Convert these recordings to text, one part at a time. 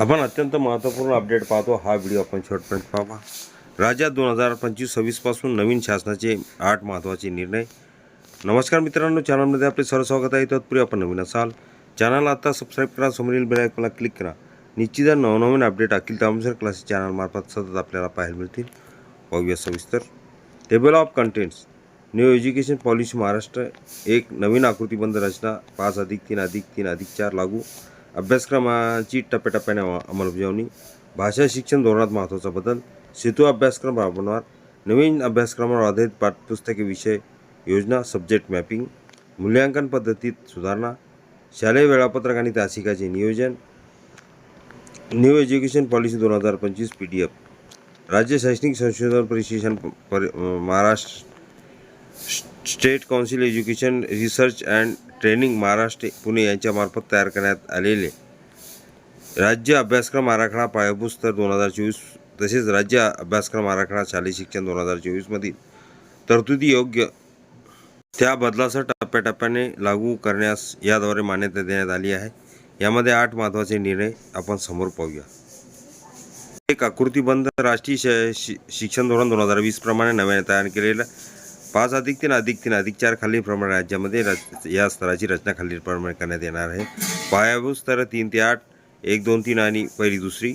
आपण अत्यंत महत्त्वपूर्ण अपडेट पाहतो. हा व्हिडिओ आपण शॉर्टपर्यंत पाहा राज्यात दोन हजार पंचवीस सव्वीसपासून नवीन शासनाचे आठ महत्त्वाचे निर्णय. नमस्कार मित्रांनो चॅनलमध्ये आपले सर्व स्वागत आहे. तत्पूर्वी आपण नवीन असाल चॅनलला आता सबस्क्राईब करा समोरील बेल क्लिक करा. निश्चित नवनवीन अपडेट अखिल तामसर क्लासेस चॅनलमार्फत सतत आपल्याला पाहायला मिळतील. पाहूया सविस्तर. Table of contents new education policy Maharashtra. एक नवीन आकृतीबंध रचना. पाच अधिक तीन अधिक तीन अधिक चार लागू. अभ्यासक्रमाची टप्प्याटप्प्याने अंमलबजावणी. भाषा शिक्षण धोरणात महत्त्वाचा बदल. सेतू अभ्यासक्रम राबवणार. नवीन अभ्यासक्रमावर आधारित पाठपुस्तके विषय योजना सब्जेक्ट मॅपिंग मूल्यांकन पद्धतीत सुधारणा शालेय वेळापत्रक आणि तासिकाचे नियोजन न्यू एज्युकेशन पॉलिसी दोन हजार पंचवीस पी डी एफ राज्य शैक्षणिक संशोधन परिशिक्षण परि Maharashtra state council education research and training Maharashtra Pune यांच्यामार्फत तयार करण्यात आलेले. राज्य अभ्यासक्रम आराखडा पायाभूत स्तर दोन हजार चोवीस तसेच राज्य अभ्यासक्रम आराखडा शालेय शिक्षण दोन हजार चोवीसमधील तरतुदी योग्य त्या बदलासह टप्प्याटप्प्याने लागू करण्यास याद्वारे मान्यता देण्यात आली आहे. यामध्ये आठ महत्त्वाचे निर्णय आपण समोर पाहूया. एक आकृतीबंध राष्ट्रीय शि- शिक्षण धोरण दोन हजार वीस प्रमाणे नव्याने तयार केलेलं पाच अधिक तीन अधिक तीन अधिक चार खालीलप्रमाणे राज्यामध्ये रच या स्तराची रचना खालीलप्रमाणे करण्यात येणार आहे. पायाभूत स्तर तीन ते आठ एक दोन तीन आणि पहिली दुसरी.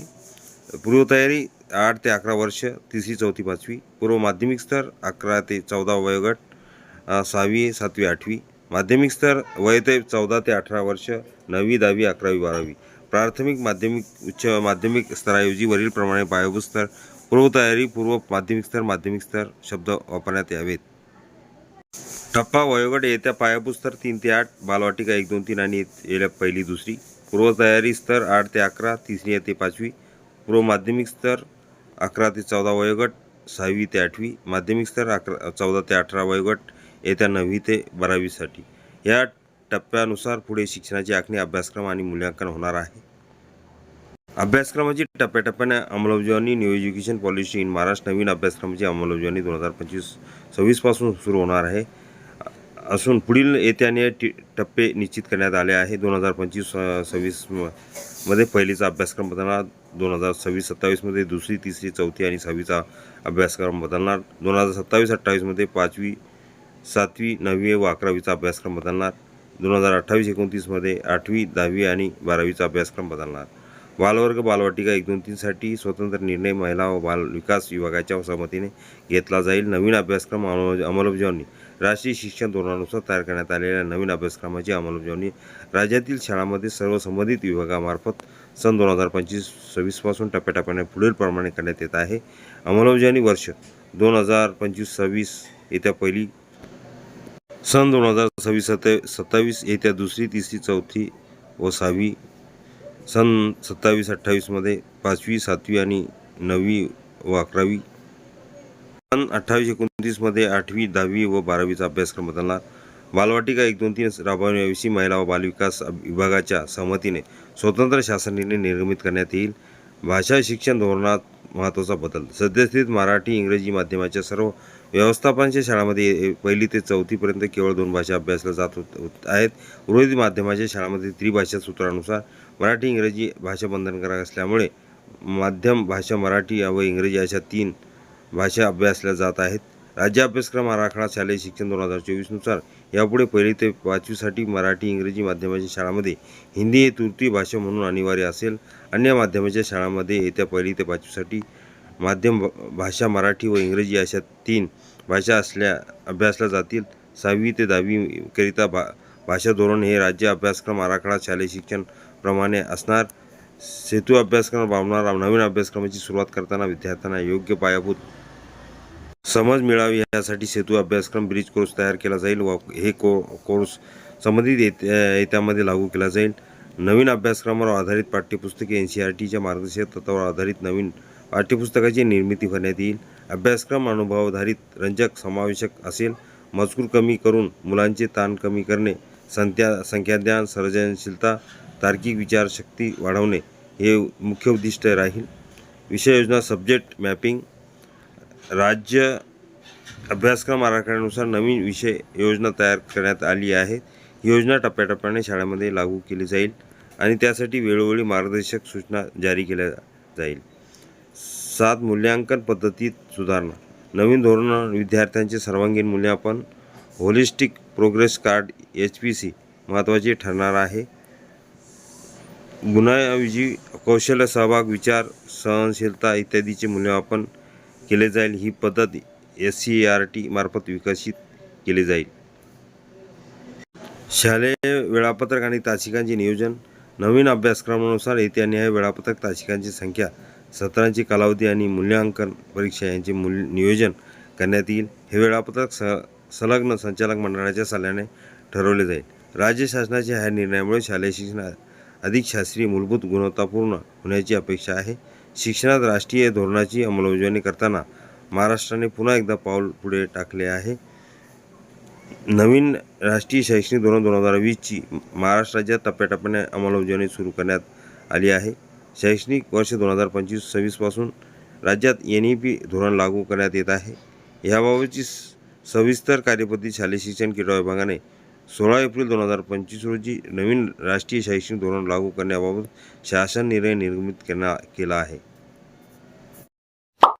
पूर्वतयारी आठ ते अकरा वर्ष तिसरी चौथी पाचवी. पूर्व माध्यमिक स्तर अकरा ते चौदा वयोगट सहावी सातवी आठवी. माध्यमिक स्तर वय ते चौदा ते अठरा वर्ष नववी दहावी अकरावी बारावी. प्राथमिक माध्यमिक उच्च माध्यमिक स्तराऐवजी वरीलप्रमाणे पायाभूत स्तर पूर्वतयारी पूर्व माध्यमिक स्तर माध्यमिक स्तर शब्द वापरण्यात यावेत. टप्पा वयोगट येत्या पायाभूत स्तर तीन ते आठ बालवाटिका एक दोन तीन आणि येत्या पहिली दुसरी. पूर्वतयारी स्तर आठ ते अकरा तिसरी ते पाचवी. पूर्व माध्यमिक स्तर अकरा ते चौदा वयोगट सहावी ते आठवी. माध्यमिक स्तर अकरा चौदा ते अठरा वयोगट येत्या नववी ते बारावीसाठी या टप्प्यानुसार पुढे शिक्षणाची आखणी अभ्यासक्रम आणि मूल्यांकन होणार आहे. अभ्यासक्रमाची टप्प्याटप्प्याने अंमलबजावणी new education policy in Maharashtra नवीन अभ्यासक्रमाची अंमलबजावणी दोन हजार पंचवीस सव्वीसपासून सुरू होणार आहे. असून पुढील येत्याने टि टप्पे निश्चित करण्यात आले आहे. दोन हजार पंचवीस सव्वीसमध्ये पहिलीचा अभ्यासक्रम बदलणार. दोन हजार सव्वीस सत्तावीसमध्ये दुसरी तिसरी चौथी आणि सहावीचा अभ्यासक्रम बदलणार. दोन हजार सत्तावीस अठ्ठावीसमध्ये पाचवी सातवी नववी व अकरावीचा अभ्यासक्रम बदलणार. दोन हजार अठ्ठावीस एकोणतीसमध्ये आठवी दहावी आणि बारावीचा अभ्यासक्रम बदलणार. बालवर्ग बालवाटिका एक दोन तीनसाठी स्वतंत्र निर्णय महिला व बाल विकास विभागाच्या सहमतीने घेतला जाईल. नवीन अभ्यासक्रम अंमलबजावणी राष्ट्रीय शिक्षण धोरणानुसार तयार करण्यात आलेल्या नवीन अभ्यासक्रमाची अंमलबजावणी राज्यातील शाळांमध्ये सर्व संबंधित विभागामार्फत सन दोन हजार पंचवीस सव्वीसपासून टप्प्याटप्प्याने पुढीलप्रमाणे करण्यात येत आहे. अंमलबजावणी वर्ष दोन हजार पंचवीस सव्वीस येत्या पहिली सन दोन हजार सव्वीस सत्ता सत्तावीस येत्या दुसरी तिसरी चौथी व सहावी सन सत्तावीस अठ्ठावीसमध्ये पाचवी सातवी आणि नववी व अकरावी सन अठ्ठावीस एकोणतीसमध्ये आठवी दहावी व बारावीचा अभ्यासक्रम बदलणार बालवाटिका एक दोन तीन राबवण्याविषयी महिला व बालविकास विभागाच्या सहमतीने स्वतंत्र शासन निर्णय निर्गमित करण्यात येईल. भाषा शिक्षण धोरणात महत्त्वाचा बदल. सद्यस्थितीत मराठी इंग्रजी माध्यमाच्या सर्व व्यवस्थापनाच्या शाळांमध्ये पहिली ते चौथीपर्यंत केवळ दोन भाषा अभ्यासल्या जात होत होत आहेत. उर्वरित माध्यमाच्या शाळांमध्ये त्रिभाषा सूत्रानुसार मराठी इंग्रजी भाषा बंधनकारक असल्यामुळे माध्यम भाषा मराठी व इंग्रजी अशा तीन भाषा अभ्यासल्या जात आहेत. राज्य अभ्यासक्रम आराखडा शालेय शिक्षण दोन हजार चोवीसनुसार यापुढे पहिली ते पाचवीसाठी मराठी इंग्रजी माध्यमाच्या शाळांमध्ये हिंदी ही तृतीय भाषा म्हणून अनिवार्य असेल. अन्य माध्यमाच्या शाळांमध्ये येत्या पहिली ते पाचवीसाठी माध्यम भाषा मराठी व इंग्रजी अशा तीन भाषा असल्या अभ्यासल्या जातील. सहावी ते दहावीकरिता भा भाषा धोरण हे राज्य अभ्यासक्रम आराखडा शालेय शिक्षणप्रमाणे असणार. सेतू अभ्यासक्रम राबवणार नवीन अभ्यासक्रमाची सुरुवात करताना विद्यार्थ्यांना योग्य पायाभूत समज मिळावी यासाठी सेतू अभ्यासक्रम ब्रिज कोर्स तयार केला जाईल व हे को कोर्स संबंधित येत्या येत्यामध्ये लागू केला जाईल. नवीन अभ्यासक्रमावर आधारित पाठ्यपुस्तके एन सी आर टीच्या मार्गदर्शक तत्वावर आधारित नवीन पाठ्यपुस्तकाची निर्मिती करण्यात येईल. अभ्यासक्रम अनुभवाधारित रंजक समावेशक असेल. मजकूर कमी करून मुलांचे ताण कमी करणे संत्या संख्याज्ञान सर्जनशीलता तार्किक विचारशक्ती वाढवणे हे मुख्य उद्दिष्ट राहील. विषय योजना सब्जेक्ट मॅपिंग राज्य अभ्यासक्रम आराखड्यानुसार नवीन विषय योजना तयार करण्यात आली आहे. योजना टप्प्याटप्प्याने शाळेमध्ये लागू केली जाईल आणि त्यासाठी वेळोवेळी मार्गदर्शक सूचना जारी केल्या जाईल. सात मूल्यांकन पद्धतीत सुधारणा. नवीन धोरण विद्यार्थ्यांचे सर्वांगीण मूल्यांकन holistic progress card H P C महत्त्वाचे ठरणार आहे. गुन्ह्याऐवजी कौशल्य सहभाग विचार सहनशीलता इत्यादीचे मूल्यमापन केले जाईल ही पद्धत एस सी आर टी मार्फत विकसित केली जाईल. शालेय वेळापत्रक आणि तासिकांचे नियोजन. नवीन अभ्यासक्रमानुसार येत्या न्याय वेळापत्रक तासिकांची संख्या सत्रांची कालावधी आणि मूल्यांकन परीक्षा यांचे मूल नियोजन करण्यात येईल. हे वेळापत्रक स संलग्न संचालक मंडळाच्या सल्ल्याने ठरवले जाईल. राज्य शासनाच्या ह्या निर्णयामुळे शालेय शिक्षण अधिक शास्त्रीय मूलभूत गुणवत्तापूर्ण होण्याची अपेक्षा आहे. शिक्षणात राष्ट्रीय धोरणाची अंमलबजावणी करताना महाराष्ट्राने पुन्हा एकदा पाऊल पुढे टाकले आहे. नवीन राष्ट्रीय शैक्षणिक धोरण दोन हजार वीसची महाराष्ट्र राज्यात टप्प्याटप्प्याने अंमलबजावणी सुरू करण्यात आली आहे. शैक्षणिक वर्ष दोन हजार पंचवीस सव्वीसपासून राज्यात एन ई पी धोरण लागू करण्यात येत आहे. याबाबतची स- सविस्तर कार्यपद्धती शालेय शिक्षण क्रीडा विभागाने सोळा एप्रिल दोन हजार पंचवीस रोजी नवीन राष्ट्रीय शैक्षणिक धोरण लागू करण्याबाबत शासन निर्णय निर्गमित करण्या केला आहे.